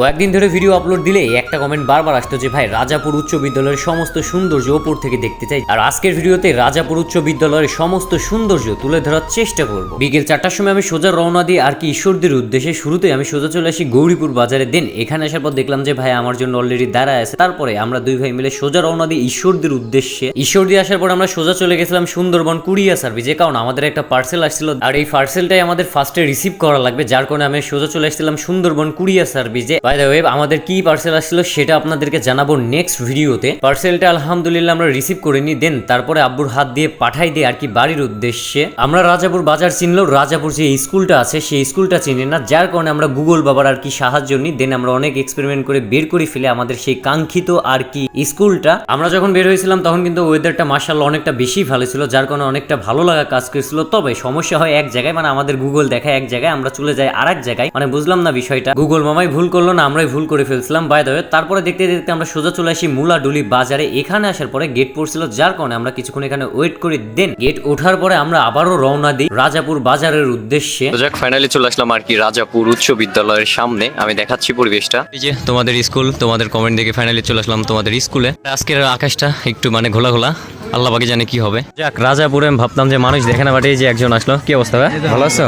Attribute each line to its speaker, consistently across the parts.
Speaker 1: কয়েকদিন ধরে video upload দিলে একটা কমেন্ট বারবার আসতো যে, ভাই, রাজাপুর উচ্চ বিদ্যালয়ের সমস্ত সৌন্দর্য ওপর থেকে দেখতে চাই। আর আজকের ভিডিওতে রাজাপুর উচ্চ বিদ্যালয়ের সমস্ত সৌন্দর্য তুলে ধরার চেষ্টা করব। বিকেল চারটার সময় আমি সোজা রওনা দিয়ে আর কি ঈশ্বরদের উদ্দেশ্যে শুরুতে আমি সোজা চলে আসি গৌরীপুর বাজারে দেন। এখানে আসার পর দেখলাম যে, ভাই, আমার জন্য অলরেডি দাঁড়ায় আছে। তারপরে আমরা দুই ভাই মিলে সোজা রওনা দিয়ে ঈশ্বরদের উদ্দেশ্যে। ঈশ্বর দিয়ে আসার পর আমরা সোজা চলে গেছিলাম সুন্দরবন কুরিয়া সার্ভিসে কারণ আমাদের একটা পার্সেল আসছিল আর এই পার্সেলটাই আমাদের ফার্স্টে রিসিভ করা লাগবে। যার কারণে আমি সোজা চলে আসছিলাম সুন্দরবন কুরিয়া সার্ভিসে বাই দ্য আমাদের কি পার্সেল আসছিল সেটা আপনাদেরকে জানাব নেক্সট ভিডিওতে পার্সেলটা আলহামদুলিল্লাহ আমরা রিসিভ করে নিই দেন তারপরে আব্বুর হাত দিয়ে পাঠাই দিই আর কি বাড়ির উদ্দেশ্যে। আমরা রাজাপুর বাজার চিনলেও রাজাপুর যে স্কুলটা আছে, সেই স্কুলটা চিনি না, যার কারণে আমরা গুগল বাবার আর কি সাহায্য নিই দেন আমরা অনেক এক্সপেরিমেন্ট করে বের করে ফেলে আমাদের সেই কাঙ্ক্ষিত আর কি স্কুলটা আমরা যখন বের হয়েছিলাম, তখন কিন্তু ওয়েদারটা মার্শাল অনেকটা বেশি ভালো ছিল, যার কারণে অনেকটা ভালো লাগা কাজ করেছিল। তবে সমস্যা হয় এক জায়গায় মানে আমাদের গুগল দেখায় এক জায়গায়, আমরা চলে যাই আর এক জায়গায়। মানে বুঝলাম না বিষয়টা। গুগল মামাই ভুল করল না আমরাই ভুল করে ফেলছিলাম বাই দ্য তারপরে দেখতে দেখতে আমরা সোজা চলে আসি মুলাডুলি বাজারে। এখানে আসার পরে গেট পড়ছিল যার কারণে আমরা কিছুক্ষণ এখানে ওয়েট করে। দেন গেট ওঠার পরে আমরা আবারও রওনা দিই রাজাপুর বাজারের উদ্দেশ্যে।
Speaker 2: যাক ফাইনালি চলে আসলাম আর কি রাজাপুর উচ্চ বিদ্যালয়ের সামনে। আমি দেখাচ্ছি পরিবেশটা। এই যে তোমাদের স্কুল তোমাদের কমেন্ট দেখে ফাইনালি চলে আসলাম তোমাদের স্কুলে। আজকের আকাশটা একটু মানে ঘোলা ঘোলা। আল্লাহ বাকি জানে কি হবে। যাক রাজাপুরে আমি ভাবতাম যে মানুষ দেখে না বাটে এই যে একজন আসলো। কি অবস্থা ভাই? ভালো আছো?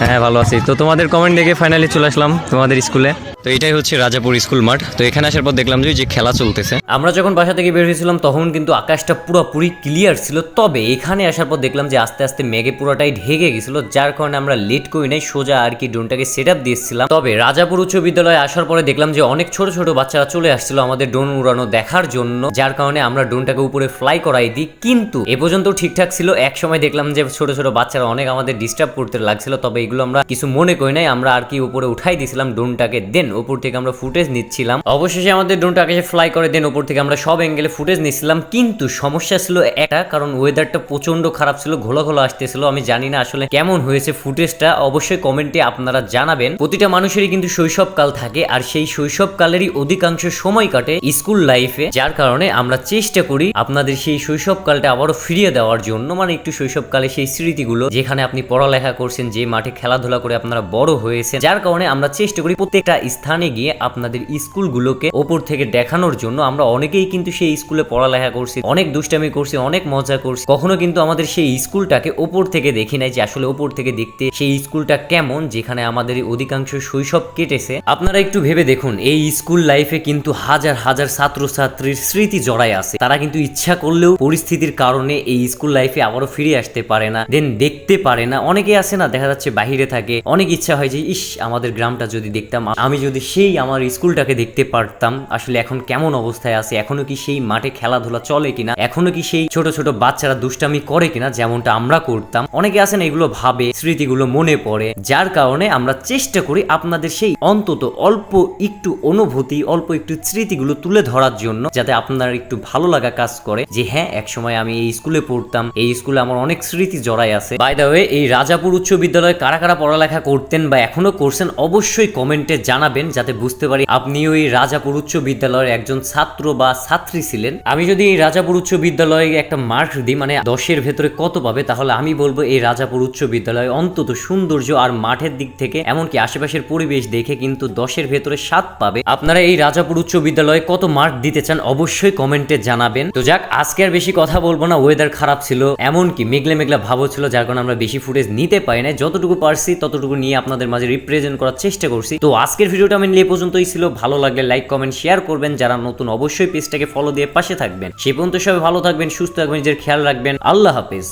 Speaker 2: হ্যাঁ ভালো আছি। তো তোমাদের কমেন্ট দেখে ফাইনালি চলে আসলাম তোমাদের স্কুলে। তো এটাই হচ্ছে রাজাপুর স্কুল মাঠ। তো এখানে আসার পর দেখলাম যে খেলা চলতেছে।
Speaker 1: আমরা যখন বাসা থেকে বের হয়েছিলাম, তখন কিন্তু আকাশটা পুরোপুরি ক্লিয়ার ছিল। তবে এখানে আসার পর দেখলাম যে, আস্তে আস্তে মেঘে পুরোটাই ঢেকে গেছিল, যার কারণে আমরা লেট করি নাই, সোজা আর কি ড্রোনটাকে সেট আপ দিয়েছিলাম তবে রাজাপুর উচ্চ বিদ্যালয়ে আসার পরে দেখলাম যে, অনেক ছোট ছোট বাচ্চারা চলে আসছিল আমাদের ড্রোন উড়ানো দেখার জন্য, যার কারণে আমরা ড্রোনটাকে উপরে ফ্লাই করাই দিই। কিন্তু এ পর্যন্ত ঠিকঠাক ছিল। এক সময় দেখলাম যে, ছোট ছোট বাচ্চারা অনেক আমাদের ডিস্টার্ব করতে লাগছিল, তবে এগুলো আমরা কিছু মনে করি নাই। আমরা আর কি উপরে উঠাই দিয়েছিলাম ড্রোনটাকে দেন উপর থেকে আমরা ফুটেজ নিচ্ছিলাম। অবশেষে আমাদের ড্রোনটা আকাশে ফ্লাই করে দেন উপর থেকে আমরা সব অ্যাঙ্গেলে ফুটেজ নিচ্ছিলাম। কিন্তু সমস্যা ছিল একটা, কারণ ওয়েদারটা প্রচণ্ড খারাপ ছিল, ঘোলা ঘোলা আসতেছিল। আমি জানি না আসলে কেমন হয়েছে ফুটেজটা অবশ্যই কমেন্টে আপনারা জানাবেন। প্রতিটা মানুষেরই কিন্তু শৈশবকাল থাকে, আর সেই শৈশবকালেরই অধিকাংশ সময় কাটে স্কুল লাইফে যার কারণে আমরা চেষ্টা করি আপনাদের সেই শৈশবকালটা আবারও ফিরিয়ে দেওয়ার জন্য। মানে একটু শৈশবকালে সেই স্মৃতিগুলো, যেখানে আপনি পড়ালেখা করছেন, যে মাঠে খেলাধুলা করে আপনারা বড় হয়েছেন, যার কারণে আমরা চেষ্টা করি প্রত্যেকটা স্থানে গিয়ে আপনাদের স্কুলগুলোকে ওপর থেকে দেখানোর জন্য আমরা অনেকেই কিন্তু সেই স্কুলে পড়ালেখা করছি, অনেক দুষ্টামি করছি, অনেক মজা করছি। কখনো কিন্তু আমাদের সেই স্কুলটাকে ওপর থেকে দেখি নাই যে আসলে ওপর থেকে দেখতে সেই স্কুলটা কেমন, যেখানে আমাদের অধিকাংশ শৈশব কেটেছে। আপনারা একটু ভেবে দেখুন, এই স্কুল লাইফে কিন্তু হাজার হাজার ছাত্রছাত্রীর স্মৃতি জড়ায় আছে। তারা কিন্তু ইচ্ছা করলেও পরিস্থিতির কারণে এই স্কুল লাইফে আবারও ফিরে আসতে পারে না দেন দেখতে পারে না। অনেকে আছে না, দেখা যাচ্ছে বাহিরে থাকে, অনেক ইচ্ছা হয় যে, ইস, আমাদের গ্রামটা যদি দেখতাম, আমি যদি সেই আমার স্কুলটাকে দেখতে পারতাম, আসলে এখন কেমন অবস্থায় আছে, এখনও কি সেই মাঠে খেলাধুলা চলে কিনা, এখনও কি সেই ছোট ছোট বাচ্চারা দুষ্টামি করে কিনা যেমনটা আমরা করতাম। অনেকে আছেন এগুলো ভাবে, স্মৃতিগুলো মনে পড়ে, যার কারণে আমরা চেষ্টা করি আপনাদের সেই অন্তত অল্প একটু অনুভূতি, অল্প একটু স্মৃতিগুলো তুলে ধরার জন্য, যাতে আপনার একটু ভালো লাগা কাজ করে যে হ্যাঁ এক সময় আমি এই স্কুলে পড়তাম, এই স্কুলে আমার অনেক স্মৃতি জড়াই আছে। বাই এই রাজাপুর উচ্চ বিদ্যালয়ে কারা কারা পড়ালেখা করতেন বা এখনও করছেন, অবশ্যই কমেন্টে জানাবেন। যাতে বুঝতে পারি আপনিও এই রাজাপুর উচ্চ বিদ্যালয়ের একজন ছাত্র বা ছাত্রী ছিলেন। আমি যদি এই রাজাপুর উচ্চ বিদ্যালয়ে একটা মার্ক দিই মানে দশের ভেতরে কত পাবে, তাহলে আমি বলব এই রাজাপুর উচ্চ বিদ্যালয় অন্তত সৌন্দর্য আর মাঠের দিক থেকে, এমনকি আশেপাশের পরিবেশ দেখে কিন্তু দশের ভেতরে সাত পাবে। আপনারা এই রাজাপুর উচ্চ বিদ্যালয়ে কত মার্ক দিতে চান, অবশ্যই কমেন্টে জানাবেন। তো যাক, আজকে আর বেশি কথা বলব না ওয়েদার খারাপ ছিল, এমনকি মেঘলে মেঘলা ভাবও ছিল, যার কারণে আমরা বেশি ফুটেজ নিতে পারি না যতটুকু পারছি, ততটুকু নিয়ে আপনাদের মাঝে রিপ্রেজেন্ট করার চেষ্টা করছি। তো আজকের ভিডিওটা আমি নিয়ে পর্যন্তই ছিল। ভালো লাগলে লাইক কমেন্ট শেয়ার করবেন। যারা নতুন অবশ্যই পেজটাকে ফলো দিয়ে পাশে থাকবেন। সে পর্যন্ত সবাই ভালো থাকবেন, সুস্থ থাকবেন, নিজের খেয়াল রাখবেন। আল্লাহ হাফেজ।